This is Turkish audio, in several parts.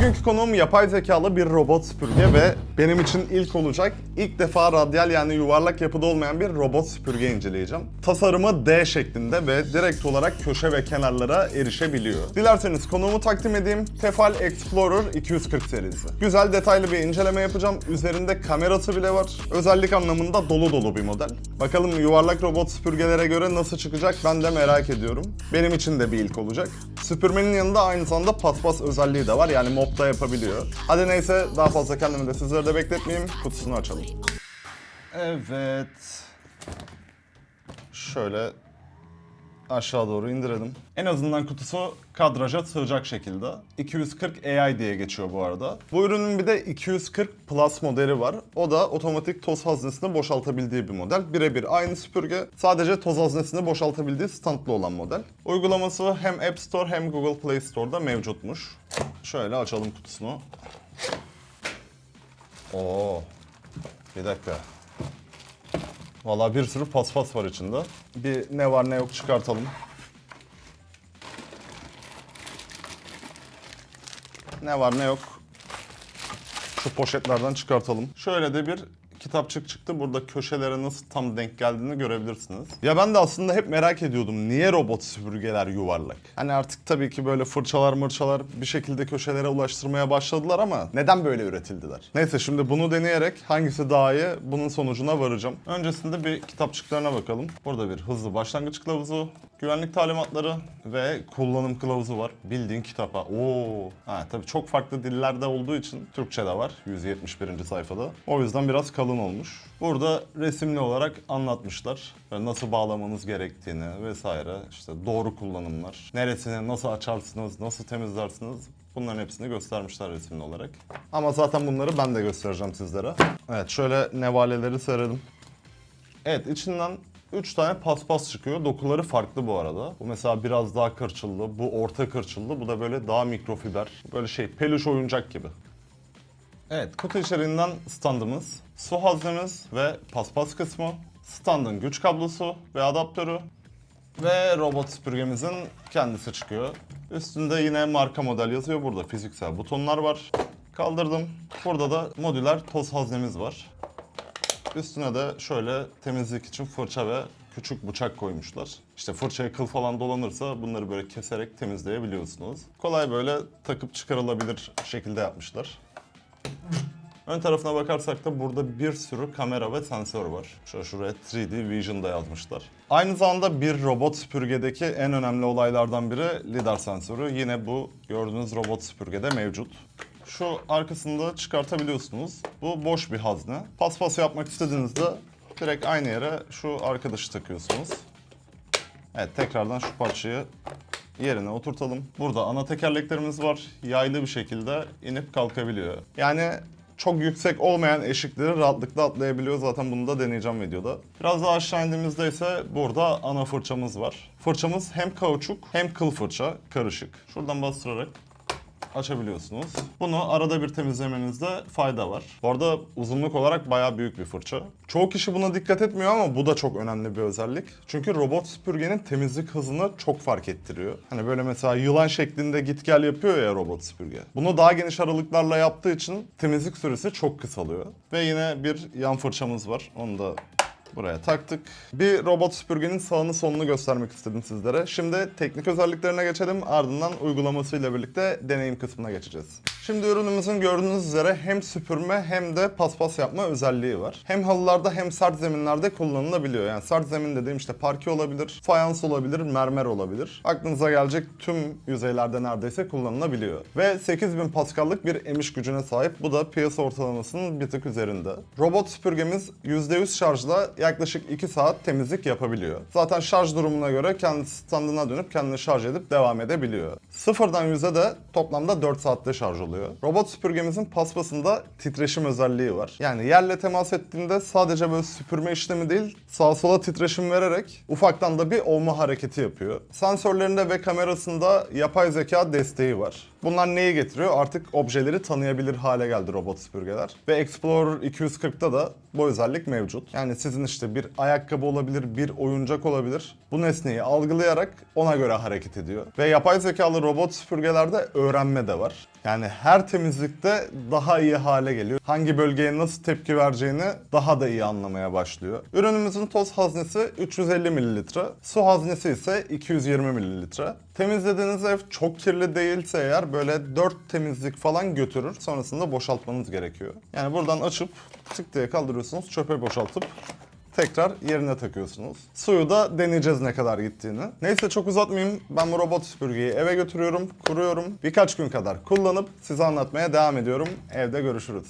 Bugünkü konuğum yapay zekalı bir robot süpürge ve benim için ilk olacak. İlk defa radyal yani yuvarlak yapıda olmayan bir robot süpürge inceleyeceğim. Tasarımı D şeklinde ve direkt olarak köşe ve kenarlara erişebiliyor. Dilerseniz konuğumu takdim edeyim. Tefal Explorer 240 serisi. Güzel detaylı bir inceleme yapacağım. Üzerinde kamerası bile var. Özellik anlamında dolu dolu bir model. Bakalım yuvarlak robot süpürgelere göre nasıl çıkacak ben de merak ediyorum. Benim için de bir ilk olacak. Süpürmenin yanında aynı zamanda paspas özelliği de var. Yani mopta yapabiliyor. Hadi neyse daha fazla kendimi de sizleri de bekletmeyeyim. Kutusunu açalım. Evet. Şöyle aşağı doğru indirelim. En azından kutusu kadraja sığacak şekilde. 240 AI diye geçiyor bu arada. Bu ürünün bir de 240 Plus modeli var. O da otomatik toz haznesini boşaltabildiği bir model. Birebir aynı süpürge. Sadece toz haznesini boşaltabildiği standlı olan model. Uygulaması hem App Store hem Google Play Store'da mevcutmuş. Şöyle açalım kutusunu. Oo. Bir dakika. Vallahi bir sürü paspas var içinde. Bir ne var ne yok çıkartalım. Ne var ne yok. Şu poşetlerden çıkartalım. Şöyle de bir kitapçık çıktı. Burada köşelere nasıl tam denk geldiğini görebilirsiniz. Ya ben de aslında hep merak ediyordum. Niye robot süpürgeler yuvarlak? Hani artık tabii ki böyle fırçalar mırçalar bir şekilde köşelere ulaştırmaya başladılar ama neden böyle üretildiler? Neyse şimdi bunu deneyerek hangisi daha iyi bunun sonucuna varacağım. Öncesinde bir kitapçıklarına bakalım. Burada bir hızlı başlangıç kılavuzu, güvenlik talimatları ve kullanım kılavuzu var. Bildiğin kitapa. Oo. Ha tabii çok farklı dillerde olduğu için Türkçe de var 171. sayfada. O yüzden biraz kalın olmuş. Burada resimli olarak anlatmışlar. Böyle nasıl bağlamanız gerektiğini vesaire. işte doğru kullanımlar. Neresini nasıl açarsınız, nasıl temizlersiniz Bunların hepsini göstermişler resimli olarak. Ama zaten bunları ben de göstereceğim sizlere. Evet şöyle nevaleleri serelim. Evet içinden 3 tane paspas çıkıyor. Dokuları farklı bu arada. Bu mesela biraz daha kırçıllı, bu orta kırçıllı, bu da böyle daha mikrofiber. Böyle şey peluş oyuncak gibi. Evet kutu içeriğinden standımız, su haznemiz ve paspas kısmı, standın güç kablosu ve adaptörü ve robot süpürgemizin kendisi çıkıyor. Üstünde yine marka model yazıyor. Burada fiziksel butonlar var. Kaldırdım. Burada da modüler toz haznemiz var. Üstüne de şöyle temizlik için fırça ve küçük bıçak koymuşlar. İşte fırçaya kıl falan dolanırsa bunları böyle keserek temizleyebiliyorsunuz. Kolay böyle takıp çıkarılabilir şekilde yapmışlar. Ön tarafına bakarsak da burada bir sürü kamera ve sensör var. Şöyle şuraya 3D Vision da yazmışlar. Aynı zamanda bir robot süpürgedeki en önemli olaylardan biri lidar sensörü. Yine bu gördüğünüz robot süpürgede mevcut. Şu arkasında çıkartabiliyorsunuz. Bu boş bir hazne. Paspas yapmak istediğinizde direkt aynı yere şu arkadaşı takıyorsunuz. Evet tekrardan şu parçayı yerine oturtalım. Burada ana tekerleklerimiz var. Yaylı bir şekilde inip kalkabiliyor. Yani çok yüksek olmayan eşikleri rahatlıkla atlayabiliyor. Zaten bunu da deneyeceğim videoda. Biraz daha aşağı indiğimizde ise burada ana fırçamız var. Fırçamız hem kauçuk hem kıl fırça karışık. Şuradan bastırarak açabiliyorsunuz. Bunu arada bir temizlemenizde fayda var. Bu arada uzunluk olarak bayağı büyük bir fırça. Çoğu kişi buna dikkat etmiyor ama bu da çok önemli bir özellik. Çünkü robot süpürgenin temizlik hızını çok fark ettiriyor. Hani böyle mesela yılan şeklinde git gel yapıyor ya robot süpürge. Bunu daha geniş aralıklarla yaptığı için temizlik süresi çok kısalıyor. Ve yine bir yan fırçamız var. Onu da Buraya taktık. Bir robot süpürgenin sağını solunu göstermek istedim sizlere. Şimdi teknik özelliklerine geçelim. Ardından uygulamasıyla birlikte deneyim kısmına geçeceğiz. Şimdi ürünümüzün gördüğünüz üzere hem süpürme hem de paspas yapma özelliği var. Hem halılarda hem sert zeminlerde kullanılabiliyor. Yani sert zemin dediğim işte parke olabilir, fayans olabilir, mermer olabilir. Aklınıza gelecek tüm yüzeylerde neredeyse kullanılabiliyor. Ve 8000 Pascal'lık bir emiş gücüne sahip. Bu da piyasa ortalamasının bir tık üzerinde. Robot süpürgemiz %100 şarjla yaklaşık 2 saat temizlik yapabiliyor. Zaten şarj durumuna göre kendi standına dönüp kendini şarj edip devam edebiliyor. Sıfırdan 100'e de toplamda 4 saatte şarj oluyor. Robot süpürgemizin paspasında titreşim özelliği var. Yani yerle temas ettiğinde sadece böyle süpürme işlemi değil, sağa sola titreşim vererek ufaktan da bir ovma hareketi yapıyor. Sensörlerinde ve kamerasında yapay zeka desteği var. Bunlar neyi getiriyor? Artık objeleri tanıyabilir hale geldi robot süpürgeler. Ve Explorer 240'ta da bu özellik mevcut. Yani sizin işte bir ayakkabı olabilir, bir oyuncak olabilir. Bu nesneyi algılayarak ona göre hareket ediyor. Ve yapay zekalı robot süpürgelerde öğrenme de var. Yani her temizlikte daha iyi hale geliyor. Hangi bölgeye nasıl tepki vereceğini daha da iyi anlamaya başlıyor. Ürünümüzün toz haznesi 350 mililitre, su haznesi ise 220 mililitre. Temizlediğiniz ev çok kirli değilse eğer böyle 4 temizlik falan götürür. Sonrasında boşaltmanız gerekiyor. Yani buradan açıp tık diye kaldırıyorsunuz, çöpe boşaltıp tekrar yerine takıyorsunuz. Suyu da deneyeceğiz ne kadar gittiğini. Neyse çok uzatmayayım. Ben bu robot süpürgeyi eve götürüyorum, kuruyorum. Birkaç gün kadar kullanıp size anlatmaya devam ediyorum. Evde görüşürüz.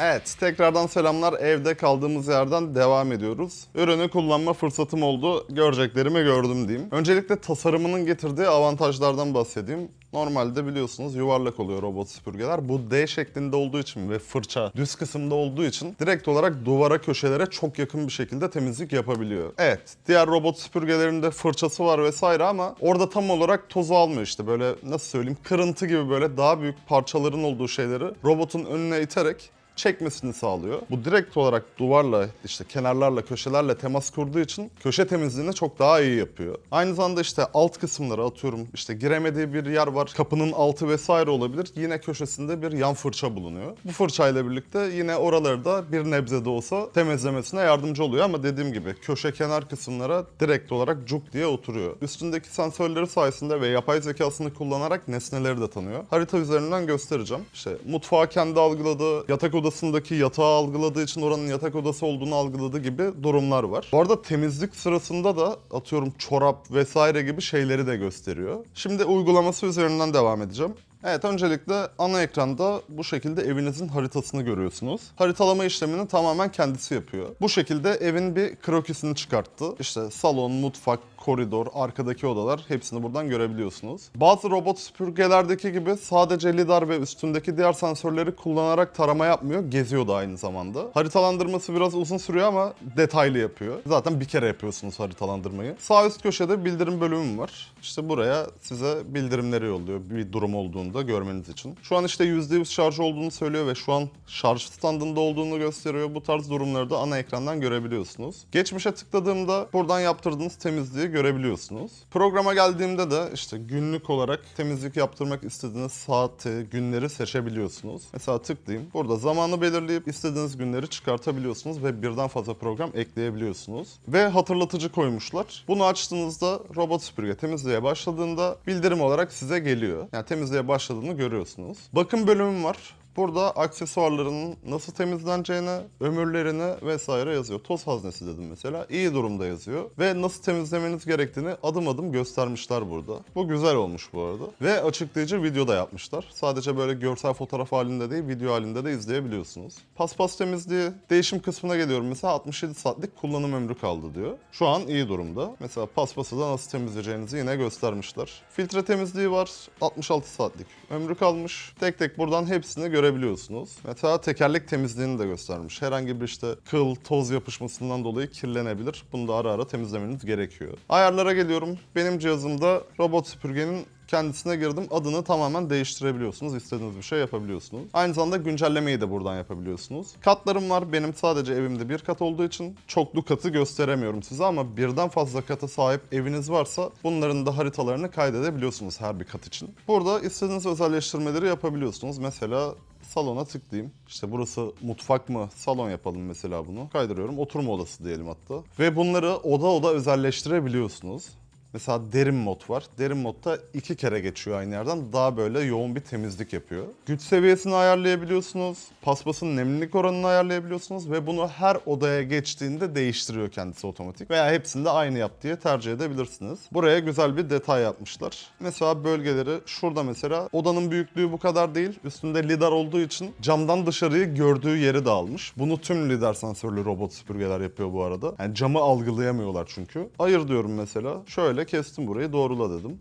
Evet, tekrardan selamlar. Evde kaldığımız yerden devam ediyoruz. Ürünü kullanma fırsatım oldu. Göreceklerimi gördüm diyeyim. Öncelikle tasarımının getirdiği avantajlardan bahsedeyim. Normalde biliyorsunuz yuvarlak oluyor robot süpürgeler. Bu D şeklinde olduğu için ve fırça düz kısımda olduğu için direkt olarak duvara köşelere çok yakın bir şekilde temizlik yapabiliyor. Evet diğer robot süpürgelerinde fırçası var vesaire ama orada tam olarak tozu almıyor işte böyle nasıl söyleyeyim kırıntı gibi böyle daha büyük parçaların olduğu şeyleri robotun önüne iterek çekmesini sağlıyor. Bu direkt olarak duvarla işte kenarlarla köşelerle temas kurduğu için köşe temizliğini çok daha iyi yapıyor. Aynı zamanda işte alt kısımları atıyorum işte giremediği bir yer var kapının altı vesaire olabilir. Yine köşesinde bir yan fırça bulunuyor. Bu fırçayla birlikte yine oraları da bir nebze de olsa temizlemesine yardımcı oluyor ama dediğim gibi köşe kenar kısımlara direkt olarak cuk diye oturuyor. Üstündeki sensörleri sayesinde ve yapay zekasını kullanarak nesneleri de tanıyor. Harita üzerinden göstereceğim. İşte mutfağı kendi algıladığı, yatak odasındaki yatağı algıladığı için oranın yatak odası olduğunu algıladığı gibi durumlar var. Bu arada temizlik sırasında da atıyorum çorap vesaire gibi şeyleri de gösteriyor. Şimdi uygulaması üzerinden devam edeceğim. Evet öncelikle ana ekranda bu şekilde evinizin haritasını görüyorsunuz. Haritalama işlemini tamamen kendisi yapıyor. Bu şekilde evin bir krokisini çıkarttı. İşte salon, mutfak, koridor, arkadaki odalar hepsini buradan görebiliyorsunuz. Bazı robot süpürgelerdeki gibi sadece lidar ve üstündeki diğer sensörleri kullanarak tarama yapmıyor, geziyor da aynı zamanda. Haritalandırması biraz uzun sürüyor ama detaylı yapıyor. Zaten bir kere yapıyorsunuz haritalandırmayı. Sağ üst köşede bildirim bölümü var. İşte buraya size bildirimleri yolluyor bir durum olduğunda görmeniz için. Şu an işte %100 şarj olduğunu söylüyor ve şu an şarj standında olduğunu gösteriyor. Bu tarz durumları da ana ekrandan görebiliyorsunuz. Geçmişe tıkladığımda buradan yaptırdığınız temizliği görebiliyorsunuz. Programa geldiğimde de işte günlük olarak temizlik yaptırmak istediğiniz saati, günleri seçebiliyorsunuz. Mesela tıklayayım. Burada zamanı belirleyip istediğiniz günleri çıkartabiliyorsunuz ve birden fazla program ekleyebiliyorsunuz. Ve hatırlatıcı koymuşlar. Bunu açtığınızda robot süpürge temizliğe başladığında bildirim olarak size geliyor. Yani temizliğe başladığını görüyorsunuz. Bakım bölümüm var. Burada aksesuarların nasıl temizleneceğini, ömürlerini vesaire yazıyor. Toz haznesi dedim mesela. İyi durumda yazıyor. Ve nasıl temizlemeniz gerektiğini adım adım göstermişler burada. Bu güzel olmuş bu arada. Ve açıklayıcı video da yapmışlar. Sadece böyle görsel fotoğraf halinde değil, video halinde de izleyebiliyorsunuz. Paspas temizliği değişim kısmına geliyorum. Mesela 67 saatlik kullanım ömrü kaldı diyor. Şu an iyi durumda. Mesela paspası da nasıl temizleyeceğinizi yine göstermişler. Filtre temizliği var. 66 saatlik ömrü kalmış. Tek tek buradan hepsini görebiliyorsunuz. Mesela tekerlek temizliğini de göstermiş. Herhangi bir işte kıl, toz yapışmasından dolayı kirlenebilir. Bunu da ara ara temizlemeniz gerekiyor. Ayarlara geliyorum. Benim cihazımda robot süpürgenin kendisine girdim. Adını tamamen değiştirebiliyorsunuz. İstediğiniz bir şey yapabiliyorsunuz. Aynı zamanda güncellemeyi de buradan yapabiliyorsunuz. Katlarım var. Benim sadece evimde bir kat olduğu için çoklu katı gösteremiyorum size ama birden fazla kata sahip eviniz varsa bunların da haritalarını kaydedebiliyorsunuz her bir kat için. Burada istediğiniz özelleştirmeleri yapabiliyorsunuz. Mesela salona tıklayayım. İşte burası mutfak mı? Salon yapalım mesela bunu. Kaydırıyorum. Oturma odası diyelim hatta. Ve bunları oda oda özelleştirebiliyorsunuz. Mesela derin mod var. Derin modda iki kere geçiyor aynı yerden. Daha böyle yoğun bir temizlik yapıyor. Güç seviyesini ayarlayabiliyorsunuz. Paspasın nemlilik oranını ayarlayabiliyorsunuz. Ve bunu her odaya geçtiğinde değiştiriyor kendisi otomatik. Veya hepsinde aynı yap diye tercih edebilirsiniz. Buraya güzel bir detay yapmışlar. Mesela bölgeleri şurada mesela odanın büyüklüğü bu kadar değil. Üstünde lidar olduğu için camdan dışarıyı gördüğü yeri de almış. Bunu tüm lidar sensörlü robot süpürgeler yapıyor bu arada. Yani camı algılayamıyorlar çünkü. Ayır diyorum mesela. Şöyle kestim burayı doğrula dedim.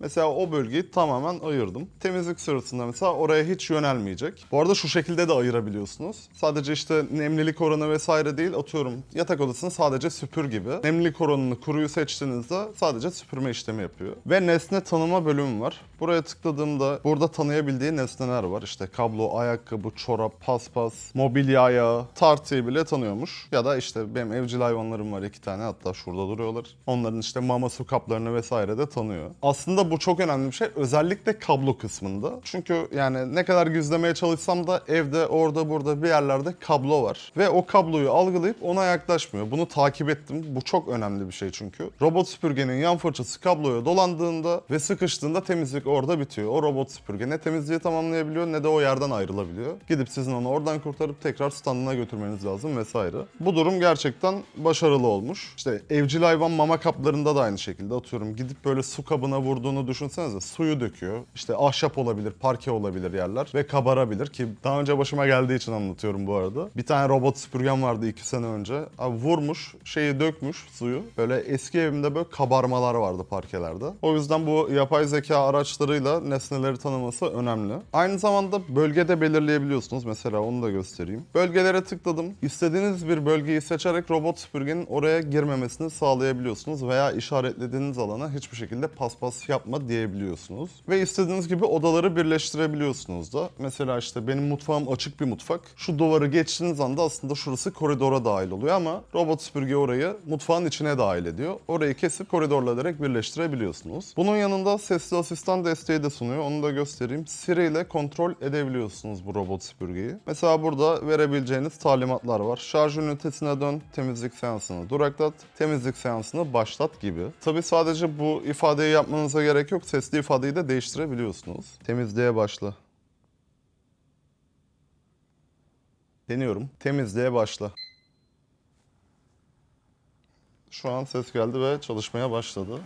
Mesela o bölgeyi tamamen ayırdım. Temizlik sırasında mesela oraya hiç yönelmeyecek. Bu arada şu şekilde de ayırabiliyorsunuz. Sadece işte nemlilik oranı vesaire değil atıyorum yatak odasını sadece süpür gibi. Nemlilik oranını kuruyu seçtiğinizde sadece süpürme işlemi yapıyor. Ve nesne tanıma bölümü var. Buraya tıkladığımda burada tanıyabildiği nesneler var. İşte kablo, ayakkabı, çorap, paspas, mobilya ayağı, tartıyı bile tanıyormuş. Ya da işte benim evcil hayvanlarım var iki tane hatta şurada duruyorlar. Onların işte mama su kaplarını vesaire de tanıyor. Aslında bu çok önemli bir şey. Özellikle kablo kısmında. Çünkü yani ne kadar gizlemeye çalışsam da evde orada burada bir yerlerde kablo var. Ve o kabloyu algılayıp ona yaklaşmıyor. Bunu takip ettim. Bu çok önemli bir şey çünkü. Robot süpürgenin yan fırçası kabloya dolandığında ve sıkıştığında temizlik orada bitiyor. O robot süpürge ne temizliği tamamlayabiliyor ne de o yerden ayrılabiliyor. Gidip sizin onu oradan kurtarıp tekrar standına götürmeniz lazım vesaire. Bu durum gerçekten başarılı olmuş. İşte evcil hayvan mama kaplarında da aynı şekilde atıyorum. Gidip böyle su kabına vurduğunu düşünsenize suyu döküyor. İşte ahşap olabilir, parke olabilir yerler ve kabarabilir ki daha önce başıma geldiği için anlatıyorum bu arada. Bir tane robot süpürgem vardı iki sene önce. Abi vurmuş, şeyi dökmüş suyu. Böyle eski evimde böyle kabarmalar vardı parkelerde. O yüzden bu yapay zeka araçlarıyla nesneleri tanıması önemli. Aynı zamanda bölgede belirleyebiliyorsunuz. Mesela onu da göstereyim. Bölgelere tıkladım. İstediğiniz bir bölgeyi seçerek robot süpürgenin oraya girmemesini sağlayabiliyorsunuz veya işaretlediğiniz alana hiçbir şekilde paspas yapma diyebiliyorsunuz. Ve istediğiniz gibi odaları birleştirebiliyorsunuz da. Mesela işte benim mutfağım açık bir mutfak. Şu duvarı geçtiğiniz anda aslında şurası koridora dahil oluyor ama robot süpürge orayı mutfağın içine dahil ediyor. Orayı kesip koridorla direkt birleştirebiliyorsunuz. Bunun yanında sesli asistan desteği de sunuyor. Onu da göstereyim. Siri ile kontrol edebiliyorsunuz bu robot süpürgeyi. Mesela burada verebileceğiniz talimatlar var. Şarj ünitesine dön, temizlik seansını duraklat, temizlik seansını başlat gibi. Tabi sadece bu ifadeyi yapmanıza gerek yok. Sesli ifadeyi de değiştirebiliyorsunuz. Temizliğe başla. Deniyorum. Temizliğe başla. Şu an ses geldi ve çalışmaya başladı.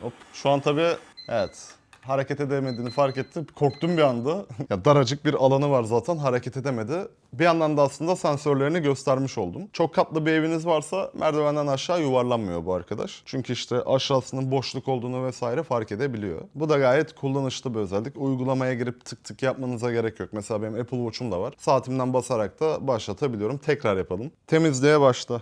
Hop. Şu an tabii evet hareket edemediğini fark ettim. Korktum bir anda. ya daracık bir alanı var zaten hareket edemedi. Bir yandan da aslında sensörlerini göstermiş oldum. Çok katlı bir eviniz varsa merdivenden aşağı yuvarlanmıyor bu arkadaş. Çünkü işte aşağısının boşluk olduğunu vesaire fark edebiliyor. Bu da gayet kullanışlı bir özellik. Uygulamaya girip tık tık yapmanıza gerek yok. Mesela benim Apple Watch'um da var. Saatimden basarak da başlatabiliyorum. Tekrar yapalım. Temizliğe başla.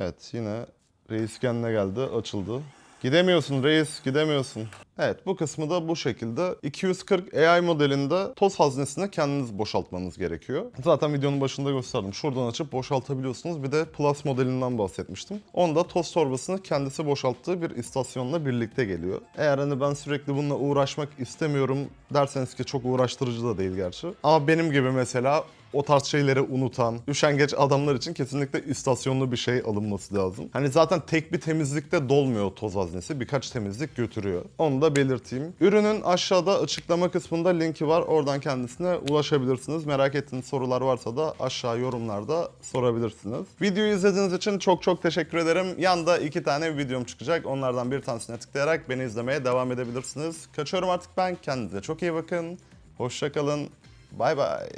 Evet yine reis kendine geldi açıldı. Gidemiyorsun reis gidemiyorsun. Evet bu kısmı da bu şekilde. 240 AI modelinde toz haznesini kendiniz boşaltmanız gerekiyor. Zaten videonun başında gösterdim. Şuradan açıp boşaltabiliyorsunuz. Bir de Plus modelinden bahsetmiştim. Onda toz torbasını kendisi boşalttığı bir istasyonla birlikte geliyor. Eğer hani ben sürekli bununla uğraşmak istemiyorum derseniz ki çok uğraştırıcı da değil gerçi. Ama benim gibi mesela o tarz şeyleri unutan, üşengeç adamlar için kesinlikle istasyonlu bir şey alınması lazım. Hani zaten tek bir temizlikte dolmuyor toz haznesi. Birkaç temizlik götürüyor. Onu da belirteyim. Ürünün aşağıda açıklama kısmında linki var. Oradan kendisine ulaşabilirsiniz. Merak ettiğiniz sorular varsa da aşağı yorumlarda sorabilirsiniz. Videoyu izlediğiniz için çok çok teşekkür ederim. Yanda iki tane videom çıkacak. Onlardan bir tanesine tıklayarak beni izlemeye devam edebilirsiniz. Kaçıyorum artık ben. Kendinize çok iyi bakın. Hoşçakalın. Bay bay.